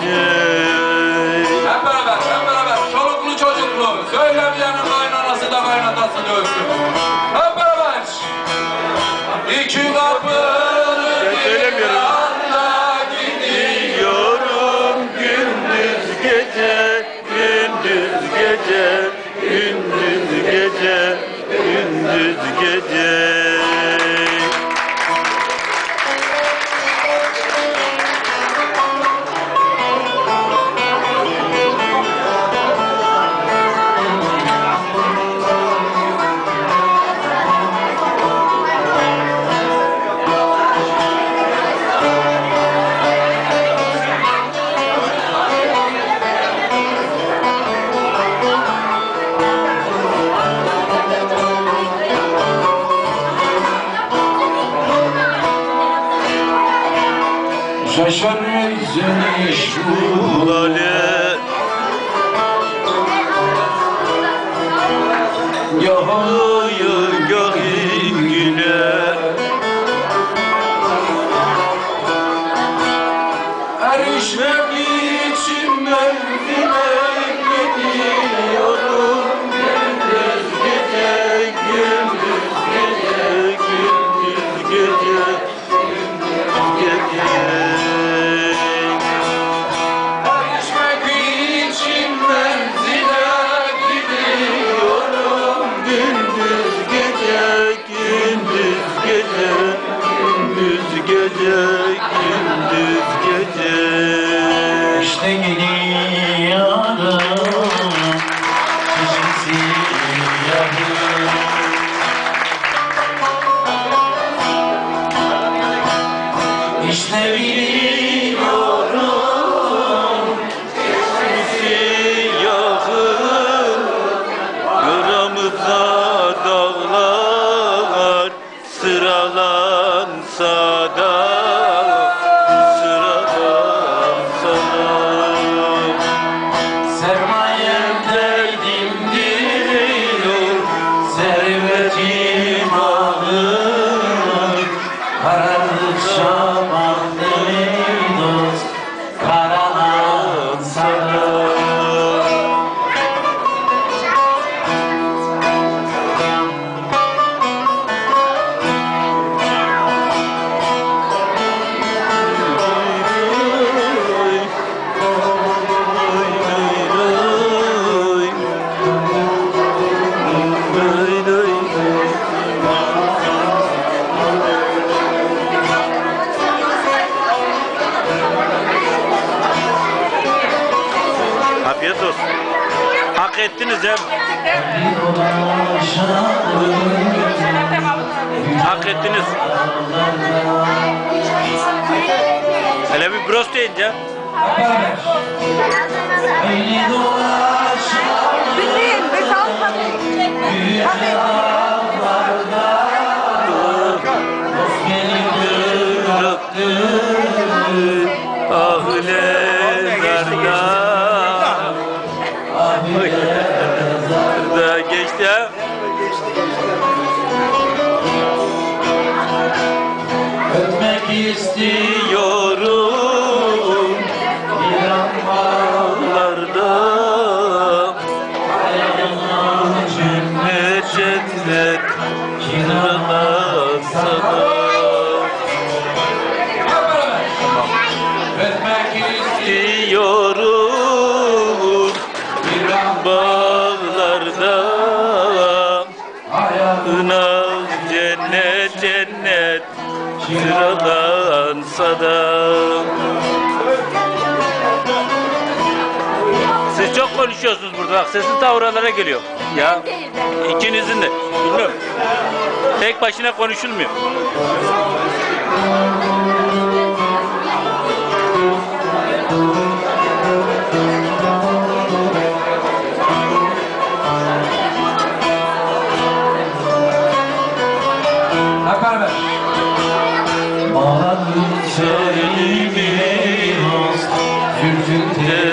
gece Hep beraber, hep beraber. Çoluklu çocuklu. Söylemeyenin kaynanası da kaynatası dövsün. Hep beraber. İki kapılı Bu Bu hale yahayı gahingine Erişmek için mevzine gece, gündüz gece. İşte gidiyorum Çeşitli yarım İşte biliyorum ettiniz ya. Hak ettiniz. Hele bir bros deyince. Beni Öpmek istiyorum. Yorum bir an bağlarda cennet cennet kiralansa da Öpmek diyorum bir bağlarda sıradansa da Siz çok konuşuyorsunuz burada bak sesin ta oralara geliyor. Ya ikinizin de bilmiyorum. Tek başına konuşulmuyor. June, June, June.